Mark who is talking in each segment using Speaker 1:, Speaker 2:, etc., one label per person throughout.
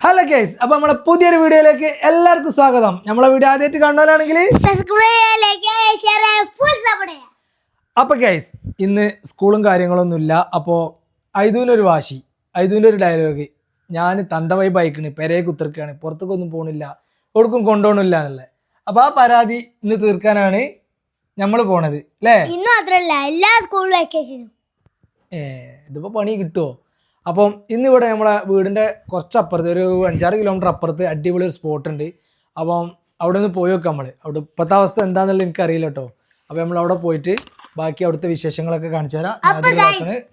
Speaker 1: Hello case അപ്പൊ നമ്മളെ പുതിയൊരു വീഡിയോയിലേക്ക് എല്ലാവർക്കും സ്വാഗതം. നമ്മളെ വീഡിയോ ആദ്യമായിട്ട് കാണുന്നവരാണെങ്കിൽ അപ്പൊ കേസ് ഇന്ന് സ്കൂളും കാര്യങ്ങളൊന്നുമില്ല അപ്പോൾ ഐദൂനൊരു വാശി ഐദൂന്റെ ഒരു ഡയലോഗ് ഞാൻ തന്തവൈ ബൈക്കിന് പെരയെ കുത്തിർക്കാണ് പുറത്തേക്കൊന്നും പോണില്ല എവിടേക്കും കൊണ്ടുപോകണില്ല എന്നുള്ളത്. അപ്പൊ ആ പരാതി ഇന്ന് തീർക്കാനാണ് നമ്മൾ പോണത് അല്ലേ
Speaker 2: ഇന്ന് മാത്രല്ല എല്ലാ സ്കൂൾ വെക്കേഷനും
Speaker 1: ഏ ഇതിപ്പോ പണി കിട്ടുമോ അപ്പം ഇന്നിവിടെ നമ്മളെ വീടിന്റെ കുറച്ചപ്പുറത്ത് ഒരു അഞ്ചാറ് കിലോമീറ്റർ അപ്പുറത്ത് അടിപൊളി ഒരു സ്പോട്ട് ഉണ്ട്. അപ്പം അവിടെ നിന്ന് പോയി നോക്കാം നമ്മൾ അവിടെ ഇപ്പോഴത്തെ അവസ്ഥ എന്താണെന്നുള്ളത് എനിക്കറിയില്ല കേട്ടോ അപ്പം നമ്മൾ അവിടെ പോയിട്ട് ബാക്കി അവിടുത്തെ വിശേഷങ്ങളൊക്കെ കാണിച്ചു തരാം.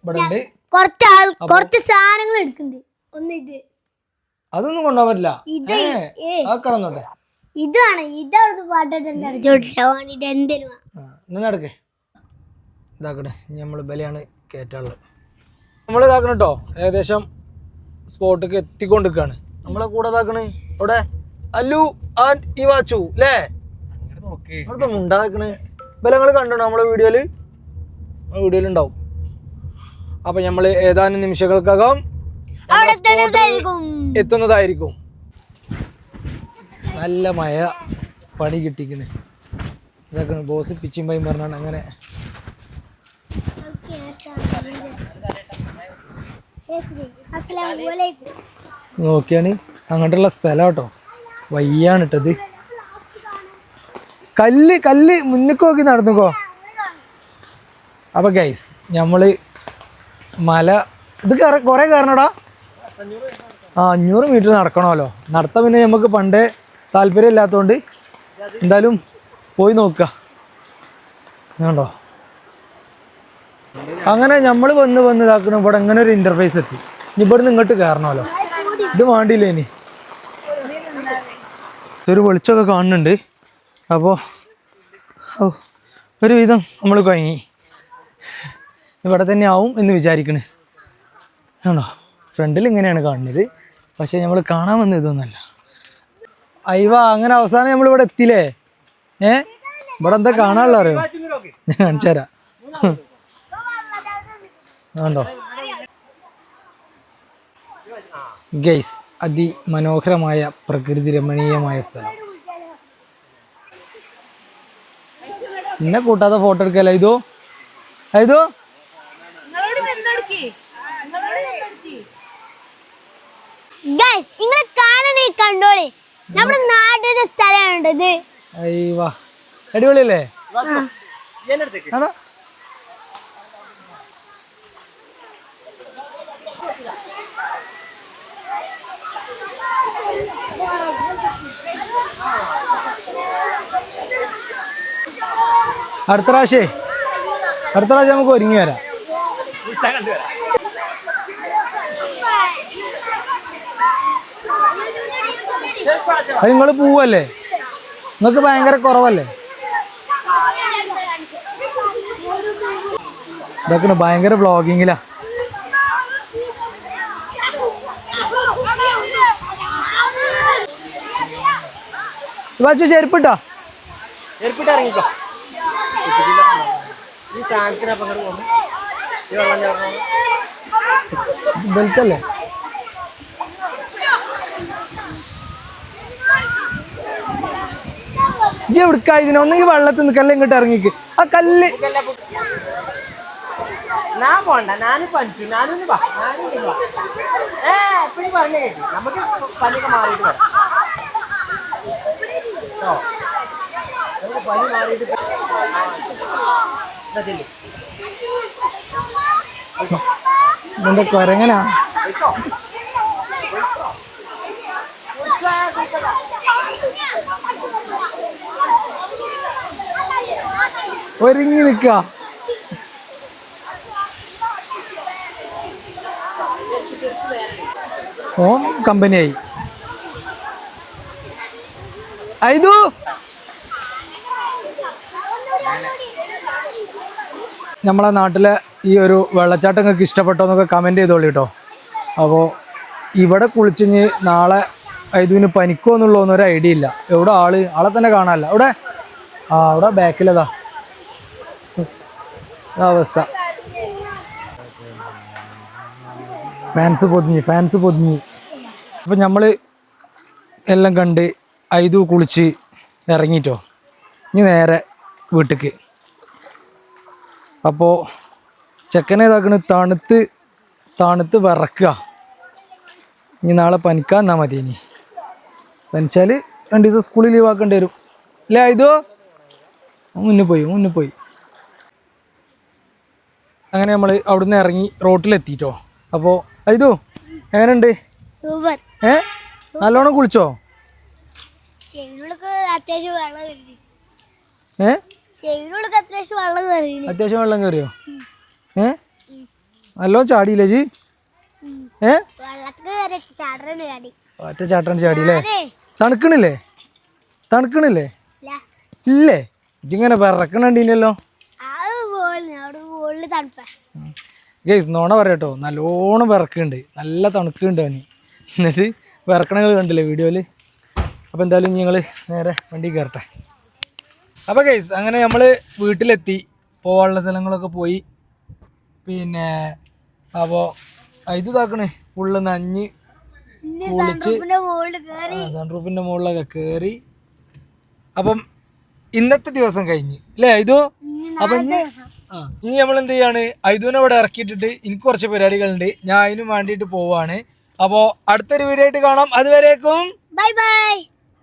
Speaker 1: ഇവിടെ ഉണ്ട്.
Speaker 2: കുറച്ച് ആൾ കുറച്ച് സാധനങ്ങൾ എടുക്കുന്നുണ്ട്. ഒന്ന് ഇത്.
Speaker 1: അതൊന്നും കൊണ്ടുപോകാൻ പറ്റില്ല. ആ കിടന്നോട്ടെ
Speaker 2: ഇതാണ്.
Speaker 1: നടക്കേ. ഇതാക്കട്ടെ. നമ്മൾ ബലയാണ് കയറ്റാനുള്ളത് നമ്മൾ ഇതാക്കണം കേട്ടോ ഏകദേശം സ്പോട്ടിലേക്ക് എത്തിക്കൊണ്ടിരിക്കുകയാണ് നമ്മളെ കൂടെ ഇതാക്കണ്. ഇവിടെ അല്ലു ആൻഡ് ഇവാച്ചു അല്ലേ അവിടുത്തെ മുണ്ടാക്കണ് ബലങ്ങൾ കണ്ടോ നമ്മളെ വീഡിയോയിൽ? നമ്മളെ വീഡിയോയിൽ ഉണ്ടാവും അപ്പൊ നമ്മൾ ഏതാനും നിമിഷങ്ങൾക്കകം
Speaker 2: അവിടെ എത്തുന്നതായിരിക്കും.
Speaker 1: നല്ല മഴ പണി കിട്ടിക്കണ്. ഇതൊക്കെ ബോസ് പിച്ചിമ്പയും പൈയും പറഞ്ഞാണ് അങ്ങനെ. നോക്കിയാണ്. അങ്ങോട്ടുള്ള സ്ഥലം കേട്ടോ. വയ്യാണ് ഇട്ടത് കല്ല് കല്ല് മുന്നിക്ക് നോക്കി നടന്നുക്കോ? അപ്പൊ ഗൈസ് നമ്മൾ മല ഇത് കയറ കുറേ കയറണടാ? ആ അഞ്ഞൂറ് മീറ്റർ നടക്കണമല്ലോ. നടത്താൻ പിന്നെ നമുക്ക് പണ്ടേ താല്പര്യം ഇല്ലാത്തതുകൊണ്ട് എന്തായാലും പോയി നോക്കുക. കണ്ടോ? അങ്ങനെ നമ്മൾ വന്ന് വന്ന് ഇതാക്കണം ഇവിടെ ഇങ്ങനെ ഒരു ഇന്റർഫേസ് എത്തി. ഇനി നിന്ന് ഇങ്ങോട്ട് കയറണമല്ലോ ഇത് വേണ്ടിയില്ല ഇനി? ഒരു വെളിച്ചമൊക്കെ കാണുന്നുണ്ട്. അപ്പോൾ ഒരുവിധം നമ്മൾ കുഴങ്ങി ഇവിടെ തന്നെ ആവും എന്ന് വിചാരിക്കണ്. ആണോ? ഫ്രണ്ടിൽ ഇങ്ങനെയാണ് കാണുന്നത്. പക്ഷേ നമ്മൾ കാണാൻ വന്ന ഇതൊന്നല്ല. അയ്യ അങ്ങനെ അവസാനം നമ്മൾ ഇവിടെ എത്തിയില്ലേ? ഏ? ഇവിടെ എന്താ കാണാനുള്ള അറിയോ? ഞാൻ കാണിച്ചു തരാം ആണ്ടോ ഗെയ്സ് അതിമനോഹരമായ പ്രകൃതി രമണീയമായ സ്ഥലം. എന്നെ കൂട്ടാതെ ഫോട്ടോ എടുക്കല്ല ഇതോ ഇതോ
Speaker 2: നിങ്ങൾ കാണണേ കണ്ടോളി. നമ്മുടെ നാടിന്റെ സ്ഥലമാണ് ഇത്
Speaker 1: അയ്യവാ അടിപൊളിയല്ലേ? ആണോ? അടുത്ത പ്രാവശ്യേ. അടുത്ത പ്രാവശ്യം നമുക്ക് ഒരുങ്ങി വരാം. അത് നിങ്ങൾ പോവല്ലേ? നിങ്ങൾക്ക് ഭയങ്കര കുറവല്ലേ? ഇതൊക്കെ ഭയങ്കര വ്ളോഗിങ്ങിലാ വച്ചു ചെരുപ്പിട്ടോ?
Speaker 3: ചെരുപ്പിട്ട് ഇറങ്ങിക്കോ. ഈ ടാങ്കിനപ്പം ഈ വെള്ളം ചേർന്നു
Speaker 1: ബെൽറ്റ് അല്ലേ ഇജ്ജ് എവിടുക്കാ ഇതിനെ? ഒന്നെങ്കിൽ വെള്ളത്തിൽ നിൽക്കല്ലേ ഇങ്ങോട്ട് ഇറങ്ങിക്ക്. ആ കല്ല്.
Speaker 3: ഞാൻ പോണ്ട ഞാനും പനിച്ചു ഞാനും വാ. ഞാനും പറഞ്ഞു നമുക്ക് പനിയൊക്കെ മാറിയിട്ട് വരാം. കേട്ടോ നമുക്ക് മാറിയിട്ട്.
Speaker 1: ഒരുങ്ങി നിക്ക ഓം കമ്പനിയായി ഐതു നമ്മളെ നാട്ടിലെ ഈ ഒരു വെള്ളച്ചാട്ടം നിങ്ങൾക്ക് ഇഷ്ടപ്പെട്ടോ എന്നൊക്കെ കമന്റ് ചെയ്തോളൂ കേട്ടോ അപ്പോൾ ഇവിടെ കുളിച്ചിഞ്ഞ് നാളെ ഐതുവിന് പനിക്കോ എന്നുള്ളതൊന്നും ഒരു ഐഡിയ ഇല്ല. എവിടെ ആൾ? ആളെ തന്നെ കാണാനല്ല. അവിടെ ആ അവിടെ ബാക്കിലതാ. അവസ്ഥ. ഫാൻസ് പൊതിഞ്ഞ് ഫാൻസ് പൊതിഞ്ഞ്. അപ്പം നമ്മൾ എല്ലാം കണ്ട് ഐതു കുളിച്ച് ഇറങ്ങിയിട്ടോ ഇനി നേരെ വീട്ടിക്ക്. അപ്പോൾ ചെക്കനെ ഇതാക്കണ് തണുത്ത് തണുത്ത് വിറക്കുക. ഇനി നാളെ പനിക്കാൻ എന്നാൽ മതി ഇനി. പനിച്ചാൽ രണ്ട് ദിവസം സ്കൂളിൽ ലീവ് ആക്കേണ്ടി വരും. അല്ലേ ആയതോ മുന്നിൽ പോയി മുന്നിൽ പോയി. അങ്ങനെ നമ്മൾ അവിടുന്ന് ഇറങ്ങി റോട്ടിലെത്തിട്ടോ. അപ്പോൾ ഐതു എങ്ങനെയുണ്ട്? ഏ? നല്ലോണം കുളിച്ചോ
Speaker 2: ചെവിനുള്ളിക്ക് അത്യാവശ്യം വെള്ളം കയറി
Speaker 1: ഏ?
Speaker 2: അത്യാവശ്യം വെള്ളം
Speaker 1: കയറിയോ? ഏ? നല്ലോ ചാടിയില്ലേ ജി? ഏ? ഒറ്റ ചാട്ടൻ ചാടിയില്ലേ? തണുക്കണില്ലേ? തണുക്കണില്ലേ?
Speaker 2: ഇല്ല.
Speaker 1: ഇതിങ്ങനെ
Speaker 2: തണുപ്പ.
Speaker 1: ഗേസ് നോണ പറയട്ടോ നല്ലോണം വിറക്കുന്നുണ്ട് നല്ല തണുക്കുണ്ട് അവന്. എന്നിട്ട് വിറക്കണങ്ങൾ കണ്ടില്ലേ വീഡിയോയിൽ അപ്പോൾ എന്തായാലും ഞങ്ങൾ നേരെ വണ്ടി കയറട്ടെ. അപ്പോൾ കേസ് അങ്ങനെ നമ്മൾ വീട്ടിലെത്തി. പോകാനുള്ള സ്ഥലങ്ങളൊക്കെ പോയി. പിന്നെ അപ്പോൾ ഇത് ഇതാക്കണേ. ഫുള്ള് നഞ്ഞ്
Speaker 2: പൊളിച്ച്
Speaker 1: സൺറൂഫിന്റെ മുകളിലൊക്കെ കയറി അപ്പം ഇന്നത്തെ ദിവസം കഴിഞ്ഞ്. അല്ലേ ഐതു അപ്പം ഇനി ആ ഇനി നമ്മൾ എന്ത് ചെയ്യാണ്? ഐതുവിനെ ഇവിടെ ഇറക്കിയിട്ടിട്ട് എനിക്ക് കുറച്ച് പരിപാടികളുണ്ട്. ഞാൻ അതിനും വേണ്ടിയിട്ട് പോവാണ്. അപ്പോൾ അടുത്തൊരു വീഡിയോ ആയിട്ട് കാണാം. അതുവരേക്കും
Speaker 2: ബൈ ബൈ